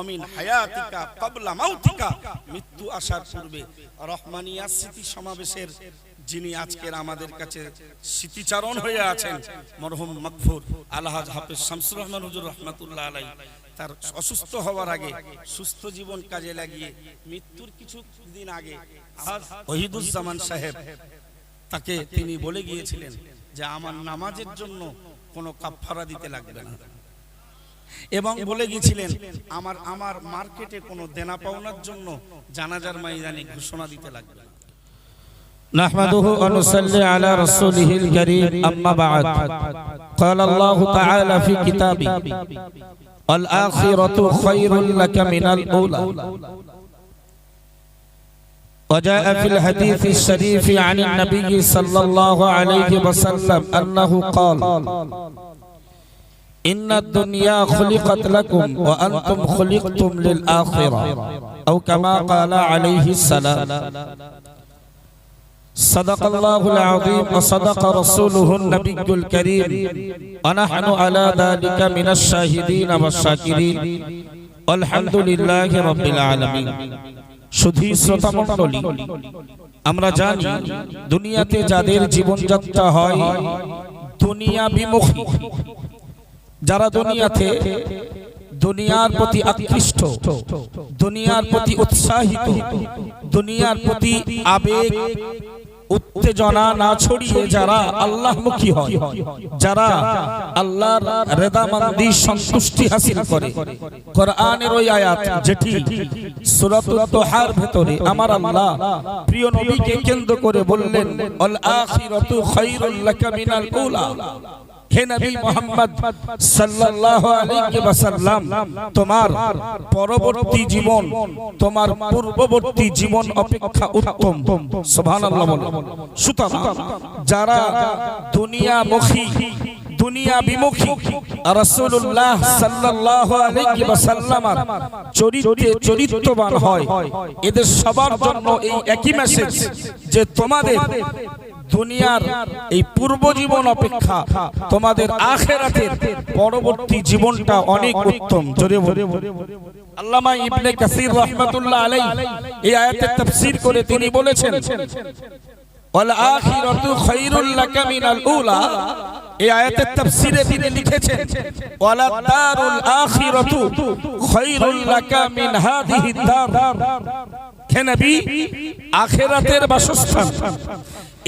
অমিন হায়াতিকা কবলা মাউতিকা। মৃত্যু আসার পূর্বে রহমানিয়া স্মৃতি সমাবেশের যিনি আজকের আমাদের কাছে স্মৃতিচারণ হয়ে আছেন, মরহুম মকফুর আলহাজ হাফিজ শামসুর রহমান হুজুর রহমাতুল্লাহ আলাই, তার অসুস্থ হওয়ার আগে সুস্থ জীবন কাজে লাগিয়ে মৃত্যুর কিছু দিন আগে ওহিদুজ্জামান সাহেব তাকে তিনি বলে গিয়েছিলেন যে আমার নামাজের জন্য কোনো কাফফারা দিতে লাগবে না। এবং বলে গিয়েছিলেন আমার আমার মার্কেটে কোনো দেনা পাওনার জন্য জানাজার ময়দানে ঘোষণা দিতে লাগবে না نحمده ونصلي على رسوله الكريم أما بعد قال الله تعالى في كتابه الآخرة خير لك من الأولى وجاء في الحديث الشريف عن النبي صلى الله عليه وسلم أنه قال إن الدنيا خلقت لكم وأنتم خلقتم للآخرة أو كما قال عليه السلام صدق الله العظيم وصدق رسوله النبي الكريم ونحن على ذلك من الشاهدين والشاكرين والحمد لله رب العالمين সুধী শ্রোতা মণ্ডলী আমরা জানি দুনিয়াতে যাদের জীবনযাত্রা হয় দুনিয়া বিমুখী যারা দুনিয়াতে দুনিয়ার প্রতি আকৃষ্ট দুনিয়ার প্রতি উৎসাহিত দুনিয়ার প্রতি আবেগ উত্তেজনা না ছড়িয়ে যারা আল্লাহমুখী হয় যারা আল্লাহর রেদামন্দি সন্তুষ্টি হাসিল করে। কোরআনের ওই আয়াত যেটি সূরাতুল তোহার ভেতরে আমার আল্লাহ প্রিয় নবীকে কেন্দ্র করে বললেন আল আখিরাতু খায়রুল লাকা মিনাল উলা। হে নবী মোহাম্মদ সাল্লাল্লাহু আলাইহি ওয়াসাল্লাম তোমার পরবর্তী জীবন তোমার পূর্ববর্তী জীবন অপেক্ষা উত্তম। সুবহানাল্লাহ বলো। সুতরাং যারা দুনিয়ামুখী দুনিয়া বিমুখী রাসূলুল্লাহ সাল্লাল্লাহু আলাইহি ওয়াসাল্লামের চরিত্রে চরিত্রবান হয়। এদের সবার জন্য এই একই মেসেজ যে তোমাদের দুনিয়ার এই পূর্ব জীবন অপেক্ষা তোমাদের আখেরাতের পরবর্তী জীবনটা অনেক উত্তম। জোরে আল্লামা ইবনে কাসির রাহমাতুল্লাহ আলাই এই আয়াতের তাফসীর করে তিনি বলেছেন, ওয়াল আখিরাতু খায়রুল লাকা মিনাল উলা। এই আয়াতের তাফসীরে তিনি লিখেছেন, ওয়ালা দারুল আখিরাতু খায়রুল লাকা মিন হাদিহি দার। হে নবী, আখিরাতের বাসস্থান,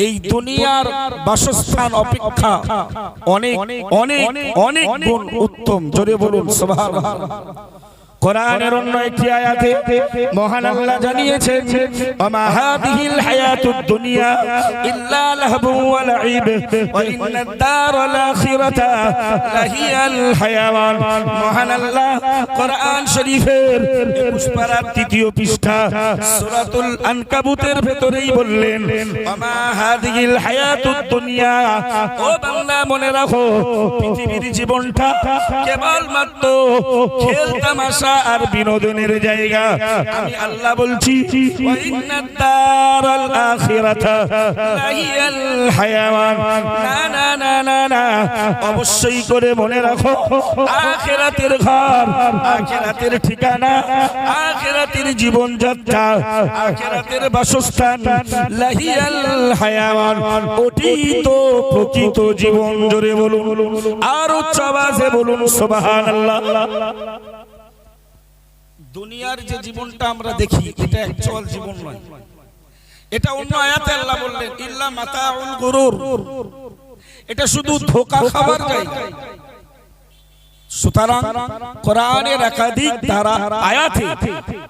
এই দুনিয়ার বাসস্থান অপেক্ষা অনেক অনেক অনেক গুণ উত্তম। জোরে বলুন, সুবহানাল্লাহ। কোরআনের অন্য একটি আয়াতে মহান আল্লাহ জানিয়েছেন, ওমা হাদিহিল হায়াতুদ দুনিয়া ইল্লা লাহবু ওয়া লাইব ওয়া ইন্নাদ দারাল আখিরাতা লাহিয়াল হায়াওয়ান। মহান আল্লাহ কোরআন শরীফের 21 পারার তৃতীয় পৃষ্ঠা সূরাতুল আনকাবুতের ভেতরেই বললেন, ওমা হাদিহিল হায়াতুদ দুনিয়া। ও বান্দা, মনে রাখো, পৃথিবীর জীবনটা কেবল মাত্র খেল তামাশা আর বিনোদনের জায়গা। আমি আল্লাহ বলছি না না অবশ্যই করে মনে রাখো, আখিরাতের ঘর, আখিরাতের ঠিকানা, আখিরাতের জীবন যাত্রা আখিরাতের বাসস্থান হায়াওয়ান। ওটি প্রকৃত জীবন জোরে বলুন, আর উচ্চ আওয়াজে বলুন, সুবহানাল্লাহ। দুনিয়ার যে জীবনটা আমরা দেখি এটা অ্যাকচুয়াল জীবন নয়। এটা অন্য আয়াতে আল্লাহ বললেন ইল্লা মাতাউল গুরুর। এটা শুধু ধোকা খাবার জায়গা সুতরাং কোরআনের একাধিক ধারা আয়াতে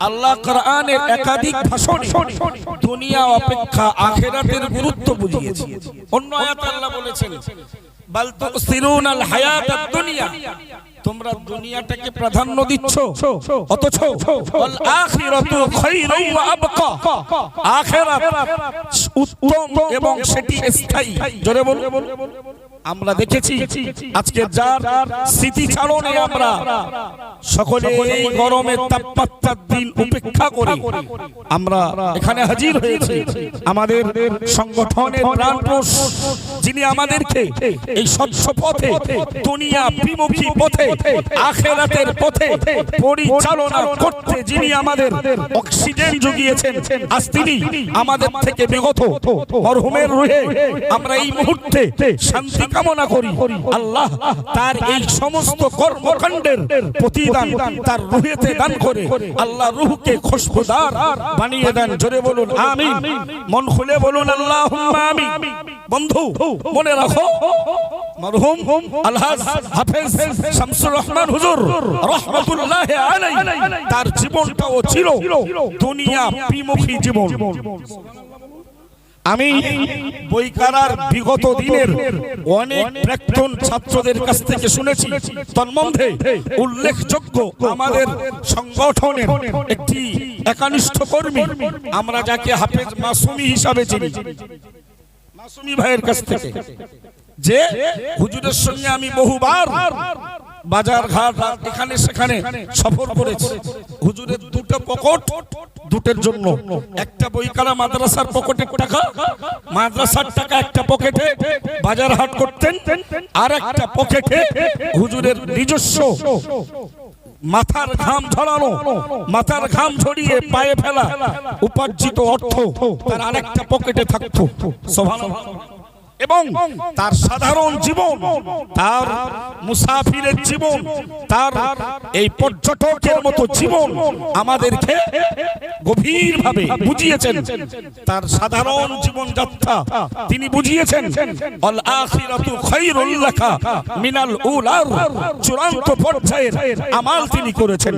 আল্লাহ কোরআনের একাধিক ভাষণ দুনিয়া অপেক্ষা আখেরাতের গুরুত্ব বুঝিয়েছে। অন্য আয়াতে আল্লাহ বলেছেন বাল তুসিরুনাল হায়াতাদ দুনিয়া। তোমরা দুনিয়াটাকে প্রাধান্য দিচ্ছ। অথচ ওয়াল আখিরাতু খায়রুম ওয়া আবকা। আখিরাত উত্তম এবং সেটি স্থায়ী। জোরে বলুন। আমরা দেখেছি আজকে যার স্মৃতিচারণে আমরা। সকলে গরমের তাপমাত্রার দিন উপেক্ষা করে আমরা এখানে হাজির হয়েছি। আমাদের সংগঠনের যিনি আমাদেরকে এই স্বচ্ছ পথে, দুনিয়া বিমুখী পথে, আখেরাতের পথে পরিচালনা করতে যিনি আমাদের অক্সিজেন জুগিয়েছেন, আজ তিনি আমাদের থেকে বিগত মরহুমের রুহে আমরা এই মুহূর্তে শান্তি কামনা করি আল্লাহ তার এই সমস্ত কর্মকাণ্ডের প্রতিদান তার রুহেতে দান করে আল্লাহ রুহকে খুশবুদার বানিয়ে দেন। জোরে বলুন, আমিন। মন খুলে বলুন আল্লাহ আমিন। বন্ধু, মনে রাখো, মরহুম আলহাজ হাফেজ শামসুর রহমান হুজুর রহমতুল্লাহ তার জীবনটাও ছিল দুনিয়া বিমুখী জীবন। আমি বইকারার বিগত দিনের অনেক প্রাক্তন ছাত্রদের কাছ থেকে শুনেছি। তন্মধ্যে উল্লেখযোগ্য আমাদের সংগঠনের একটি একানিষ্ঠ কর্মী, আমরা যাকে হাফেজ মাসুমি হিসাবে চিনি। মাসুমি ভাইয়ের কাছ থেকে। যে হুজুরের সঙ্গে আমি বহুবার বাজার ঘাট, এখানে সেখানে সফর করেছি। হুজুরের দুটো পকেট, দুটের জন্য। একটা বইকালা মাদ্রাসার পকেটের টাকা, মাদ্রাসার টাকা একটা পকেটে বাজার হাট করতেন। আর একটা পকেটে হুজুরের নিজস্ব মাথার ঘাম ঝরানো, মাথার ঘাম ঝরিয়ে পায়ে ফেলা, উপার্জিত অর্থ তার আরেকটা পকেটে থাকতো। সুবহানাল্লাহ। এবং তার সাধারণ জীবন, তার মুসাফিরের জীবন, তার এই পর্যটকের মতো জীবন আমাদেরকে গভীরভাবে বুঝিয়েছেন। তার সাধারণ জীবন যাত্রা তিনি বুঝিয়েছেন। আল আখিরাতু খায়রুল লাকা মিনাল উলার, চূড়ান্ত পর্যায়ের আমাল তিনি করেছেন।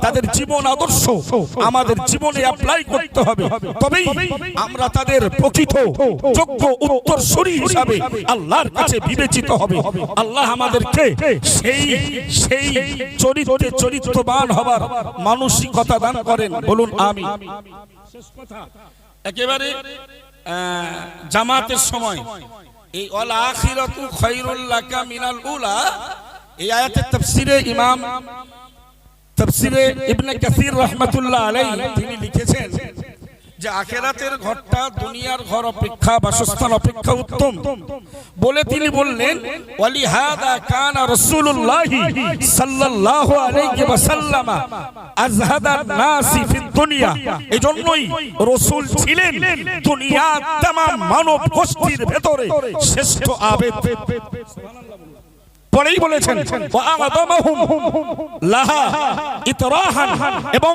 তাদের জীবন আদর্শ আমাদের জীবনে অ্যাপ্লাই করতে হবে। তবেই আমরা তাদের প্রকৃত যোগ্য হিসাবে আল্লাহর কাছে বিবেচিত হবে। আল্লাহ আমাদেরকে সেই সেই চরিত্রে চরিত্রবান হবার মানসিকতা দান করেন। বলুন আমি শেষ কথা। একেবারে জামাতের সময়। এই অল আখিরাতু খায়রুল লাকা মিনাল উলা, এই আয়াতের তাফসিরে ইমাম, তাফসিরে ইবনে কাসির রাহমাতুল্লাহ আলাইহি, তিনি লিখেছেন যে আখেরাতের ঘরটা দুনিয়ার ঘর অপেক্ষা বাসস্থান অপেক্ষা উত্তম বলে তিনি বললেন ওয়ালি হাদা কানা রাসূলুল্লাহি সাল্লাল্লাহু আলাইহি ওয়াসাল্লাম আজহাদান নাসি ফিদ দুনিয়া এজন্যই রাসূল ছিলেন দুনিয়ার तमाम মানব গোষ্ঠীর ভেতরে শ্রেষ্ঠ আবেদ পরেই বলেছেন লাহা ইতরাহান এবং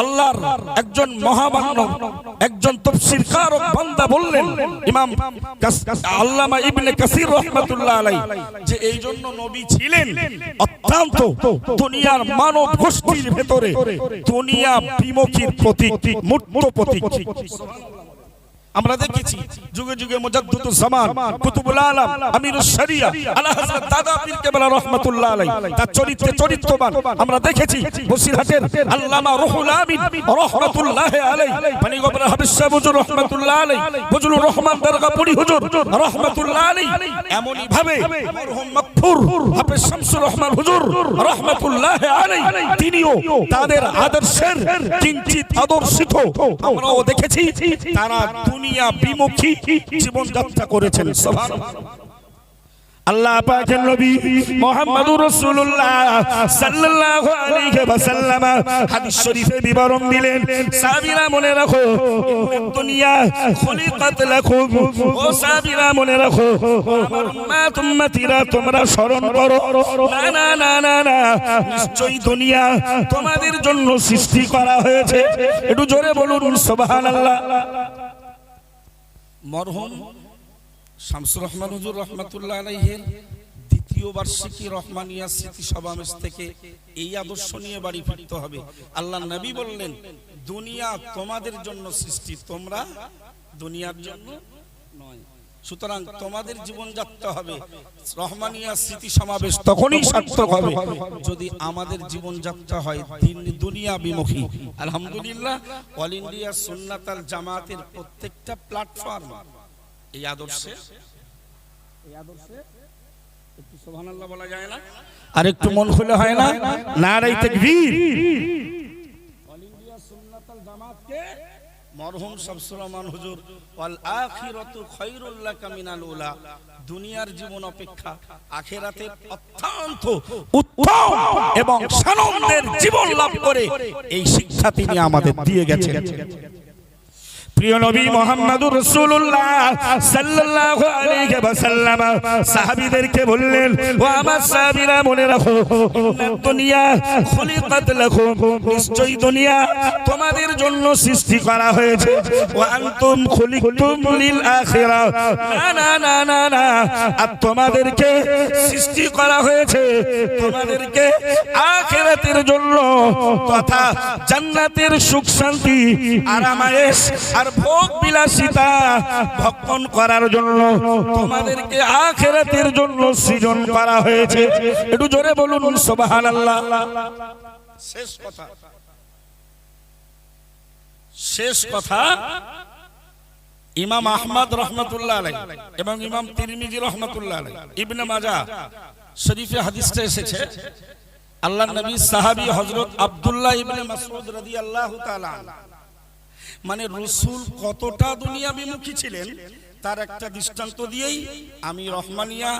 আল্লাহর একজন মহামান্য একজন তফসিরকারক বান্দা বললেন ইমাম আল্লামা ইবনে কাসির রাহমাতুল্লাহ আলাইহি যে এই জন্য নবী ছিলেন অত্যন্ত দুনিয়ার মানব গোষ্ঠীর ভেতরে দুনিয়া বিমুখীর প্রতীক মূর্ত প্রতীক। আমরা দেখেছি যুগে যুগে জামান, কুতুবুল আলম আমিরুশ শরিয়া আলা হযরত দাদা পীর কেবলা রাহমাতুল্লাহ তার চরিত্রে চরিত্রবান। আমরা দেখেছি বসিরহাটের আল্লামা রুহুল আমিন রাহমাতুল্লাহ পানি হাবিব সাহেব হুজুর রাহমাতুল্লাহ রহমান দরগাপুরি হুজুর রাহমাতুল্লাহ ভাবে মরহুম শামসুর রহমান হুজুর রাহমাতুল্লাহ তিনিও তাদের আদর্শের কিঞ্চিত আদর্শিত। আমরাও দেখেছি তারা দুনিয়া বিমুখী জীবন যাত্রা করেছেন। দুনিয়া তোমাদের জন্য সৃষ্টি করা হয়েছে। একটু জোরে বলুন, সুবহানাল্লাহ। মরহুম শামসুর রহমান হুজুর রহমাতুল্লাহ আলাইহের দ্বিতীয় বার্ষিকী রহমানিয়া স্মৃতি সমাবেশ থেকে এই আদর্শ নিয়ে বাড়ি ফিরতে হবে। আল্লাহ নবী বললেন, দুনিয়া তোমাদের জন্য সৃষ্টি, তোমরা দুনিয়ার জন্য নয়। সুতরাং তোমাদের জীবনযাত্রা হবে রহমানিয়া স্মৃতি সমাবেশ তখনই সার্থক হবে। যদি আমাদের জীবনযাত্রা হয় দিন দুনিয়া বিমুখী আলহামদুলিল্লাহ অল ইন্ডিয়া সুন্নাতাল জামাতের প্রত্যেকটা প্ল্যাটফর্ম এই আদর্শে এই আদর্শে একটু সুবহানাল্লাহ বলা যায় না? আর একটু মন খুলে হয় না? নারাই তাকবীর। অল ইন্ডিয়া সুন্নাতাল জামাতকে মরহুম শামসুর হুজুর, ওয়াল আখিরাতু খায়রুল কামিনাল মিনাল উলা। দুনিয়ার জীবন অপেক্ষা, আখেরাতের অত্যন্ত উত্তম এবং সানন্দের জীবন লাভ করে এই শিক্ষা তিনি আমাদের দিয়ে গেছেন। প্রিয় নবী মোহাম্মদুর রাসূলুল্লাহ সাল্লাল্লাহু আলাইহি ওয়াসাল্লাম সাহাবীদেরকে বললেন, ও আমার সাহাবীরা, মনে রাখো দুনিয়া খুলিকাত লাকুম, নিশ্চয়ই দুনিয়া তোমাদের জন্য সৃষ্টি করা হয়েছে। ওয়া আনতুম খুলিকতুম লিল আখিরা। না না না না, আর তোমাদেরকে সৃষ্টি করা হয়েছে তোমাদেরকে আখিরাতের জন্য তথা জান্নাতের সুখ শান্তি, আরামায়েশ আর ভোগ বিলাসিতা ভক্ষণ করার জন্য, তোমাদেরকে আখেরাতের জন্য সৃজন করা হয়েছে। একটু জোরে বলুন, সুবহানাল্লাহ। শেষ কথা। শেষ কথা, ইমাম আহমদ রহমতুল্লাহ আলাই এবং ইমাম তিরমিজি রহমতুল্লাহ আলাই ইবনে মাজা শরীফে হাদিসটা এসেছে আল্লাহ নবী সাহাবী হযরত আব্দুল্লাহ ইবনে মাসউদ রাদিয়াল্লাহু তাআলা মানে রসুল কতটা দুনিয়া বিমুখী ছিলেন, তার একটা দৃষ্টান্ত দিয়েই আমি রহমানিয়া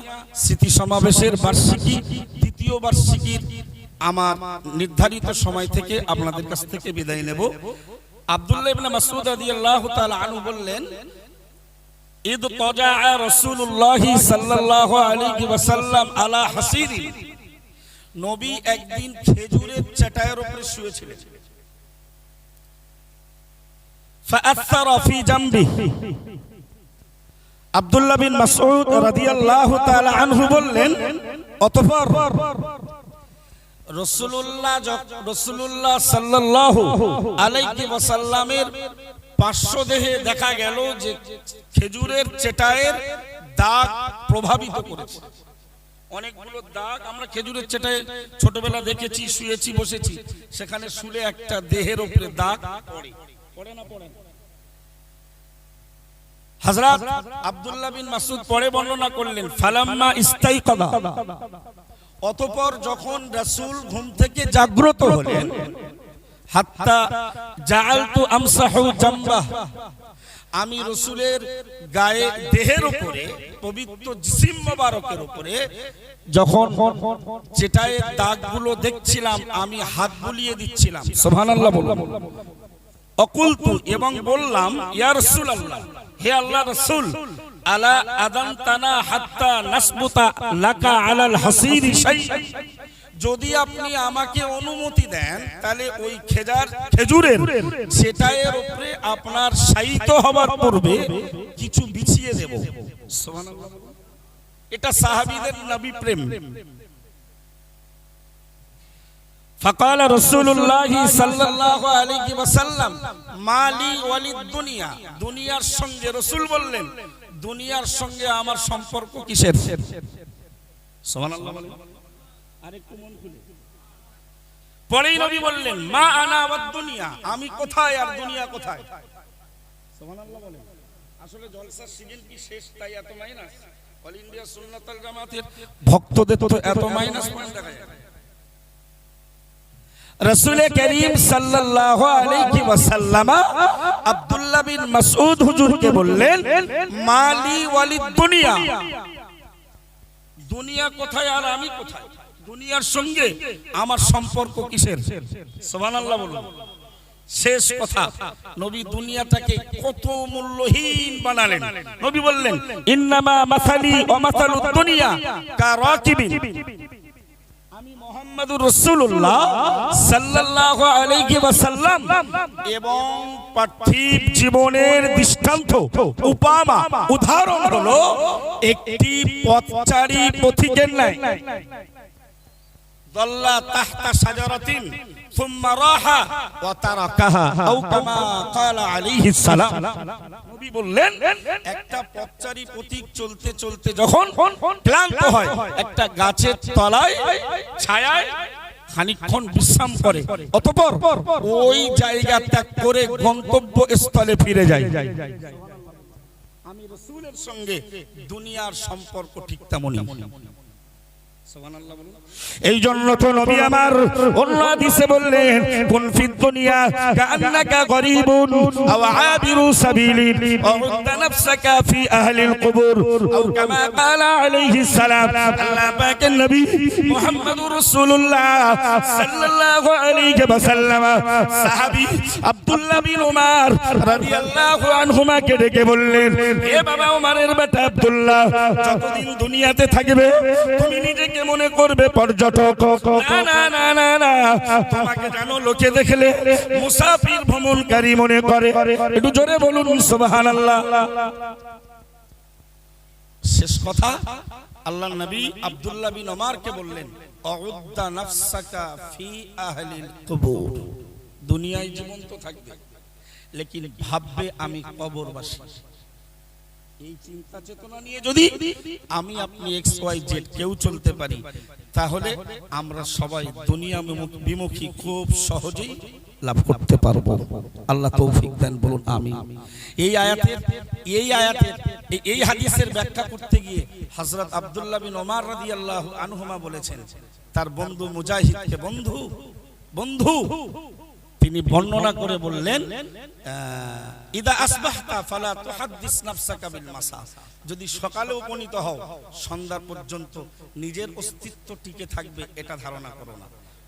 স্মৃতি সমাবেশের বার্ষিকী, দ্বিতীয় বার্ষিকীর আমার নির্ধারিত সময় থেকে আপনাদের কাছ থেকে বিদায় নেব। আব্দুল্লাহ ইবনে মাসউদ রাদিয়াল্লাহু তাআলা আনহু বললেন ঈদ তজা রাসূলুল্লাহ সাল্লাল্লাহু আলাইহি ওয়াসাল্লাম আলা হাসিরি নবী একদিন খেজুরের চাটায়ের উপরে শুয়েছিলেন। فأثر في جنبه আব্দুল্লাহ বিন মাসউদ রাদিয়াল্লাহু তাআলা আনহু বললেন অতঃপর রসুল্লাহ রসুল্লাহ সাল্লাল্লাহু আলাইহি ওয়াসাল্লামের পার্শ্ব দেহে দেখা গেল যে খেজুরের চেটায়ের দাগ প্রভাবিত করেছে অনেকগুলো দাগ আমরা খেজুরের চেটায় ছোটবেলা দেখেছি শুয়েছি বসেছি সেখানে শুলে একটা দেহের উপরে দাগ পড়ে পড়ে না পড়ে? হযরত আব্দুল্লাহ বিন পরে বর্ণনা করলেন ফালাম্মা ইস্তাইকাদা। অতঃপর যখন রাসূল ঘুম থেকে জাগ্রত হলেন হাত্তা জাআলতু আমসাহু জামবাহ আমি রসুলের গায়ে দেহের উপরে পবিত্র জিসিম মোবারকের উপরে যখন যেটায় দাগগুলো দেখছিলাম আমি হাত বুলিয়ে দিচ্ছিলাম। অকুলতু এবং বললাম, ইয়া রাসূলুল্লাহ, হে আল্লাহ রাসূল, আলা আদানতানা হাত্তা নাসবুতা লাকা আলাল হাসিরি শাই যদি আপনি আমাকে অনুমতি দেন, তাহলে ওই খেজার খেজুরের সেটায়ের উপরে আপনার শায়িত হবার পূর্বে কিছু বিছিয়ে দেব। এটা সাহাবীদের নবী প্রেম। فقال رسول الله صلى الله عليه وسلم মালি ওয়ালিদ দুনিয়া দুনিয়ার সঙ্গে রসুল বললেন দুনিয়ার সঙ্গে আমার সম্পর্ক কিসের সুবহানাল্লাহ বলেন। আরেকটু মন খুলে পরেই নবী বললেন মা আনা ওয়াদ দুনিয়া আমি কোথায় আর দুনিয়া কোথায় সুবহানাল্লাহ বলেন আসলে জলসার সিজন কি শেষ তাই এত মাইনাস অল ইন্ডিয়া সুন্নাতুল জামাতের ভক্তদের তো এত মাইনাস পয়েন্ট দেখা যায় রাসূল করিম সাল্লাল্লাহু আলাইহি ওয়াসাল্লাম আব্দুল্লাহ বিন মাসউদ হুজুরকে বললেন, মালি ওয়ালিদ দুনিয়া। দুনিয়া কোথায় আর আমি কোথায়? দুনিয়ার সঙ্গে আমার সম্পর্ক কিসের? সুবহানাল্লাহ বলুন। শেষ কথা, নবী দুনিয়াটাকে কত মূল্যহীন বানালেন। নবী বললেন, ইন্নামা মাসালি ওয়া মাসালুদ দুনিয়া কারাকিবিন আমি রাসূলুল্লাহ সাল্লাল্লাহু আলাইহি ওয়াসাল্লাম এবং পার্থিব জীবনের দৃষ্টান্ত, উপমা, উদাহরণ হলো একটি পথচারী পথিকের ন্যায়। দল্লা তাহতা সাজারাতিন ثم راح وتركها أو كما قال عليه السلام নবী বললেন একটা পথচারী প্রতীক চলতে চলতে যখন ক্লান্ত হয় একটা গাছের তলায় ছায়ায় খানিকক্ষণ বিশ্রাম করে অতঃপর ওই জায়গা ত্যাগ করে গন্তব্য স্থলে ফিরে যায় আমি রসুলের সঙ্গে দুনিয়ার সম্পর্ক ঠিক তেমনই সুবহানাল্লাহ বলুন। এই জন্য তো নবী আমার অন্য বললেন, কোন ফিদ দুনিয়া কান্নাকা গরিবুন আও আবিরু ফি আও কামা আলাইহিস সালাম। আল্লাহ পাকের নবী রাসূলুল্লাহ সাল্লাল্লাহু আলাইহি সাহাবী আব্দুল্লাহ বিন উমর রাদিয়াল্লাহু ডেকে বললেন, হে বাবা বেটা আব্দুল্লাহ, যতদিন দুনিয়াতে থাকবে, তুমি নিজেকে মনে করবে পর্যটক। না না না না না তোমাকে জানো লোকে দেখলে মুসাফির ভ্রমণকারী মনে করে। একটু জোরে বলুন সুবহানাল্লাহ। শেষ কথা আল্লাহ নবী আব্দুল্লাহ বিন ওমরকে বললেন অউদ্দা নাফসাকা ফি আহলিল কুবুর। দুনিয়ায় জীবন্ত থাকবে লেকিন ভাববে আমি কবরবাসী। এই চিন্তা চেতনা নিয়ে যদি আমি আপনি এক্স ওয়াই কেউ চলতে পারি, তাহলে আমরা সবাই দুনিয়া বিমুখী খুব সহজেই লাভ করতে পারব। আল্লাহ তৌফিক দেন, বলুন আমি এই এই আয়াতের এই- ব্যাখ্যা করতে গিয়ে আনহুমা বলেছেন, তার বন্ধু মুজাহিদকে বন্ধু বন্ধু তিনি বর্ণনা করে বললেন ইদা আসবাহতা ফালা তুহাদ্দিস নাফসাকা বিল মাসা। যদি সকালে উপনীত হও সন্ধ্যা পর্যন্ত নিজের অস্তিত্ব টিকে থাকবে, এটা ধারণা করো না।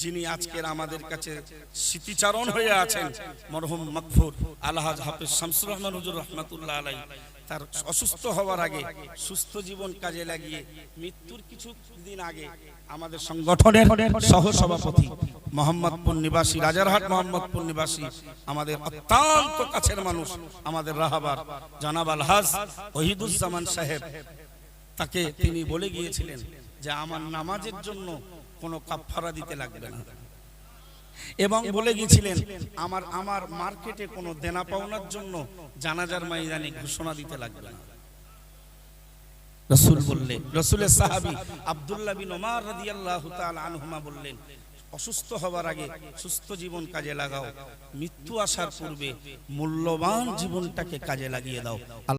যিনি আজকের আমাদের কাছে স্মৃতিচারণ হয়ে আছেন, মরহুম মকফুর আলহাজ হাফিজ শামসুর রহমান হুজুর রহমাতুল্লাহ আলাই তার অসুস্থ হওয়ার আগে, সুস্থ জীবন কাজে লাগিয়ে মৃত্যুর কিছু দিন আগে আমাদের সংগঠনের সহ সভাপতি মোহাম্মদপুর নিবাসী রাজারহাট মোহাম্মদপুর নিবাসী আমাদের অত্যন্ত কাছের মানুষ, আমাদের রাহাবার জানাব আলহাজ ওহিদুজ্জামান সাহেব, তাকে তিনি বলে গিয়েছিলেন যে আমার নামাজের জন্য কোনো কাফফারা দিতে লাগবে না। এবং বলে গিয়েছিলেন আমার আমার মার্কেটে কোনো দেনা পাওনার জন্য জানাজার ময়দানে ঘোষণা দিতে লাগবে না। রসুল বললেন রসুলের সাহাবি আব্দুল্লাহ বিন ওমর রাদিয়াল্লাহু তাআলা আনহুমা বললেন অসুস্থ হবার আগে সুস্থ জীবন কাজে লাগাও মৃত্যু আসার পূর্বে মূল্যবান জীবনটাকে কাজে লাগিয়ে দাও।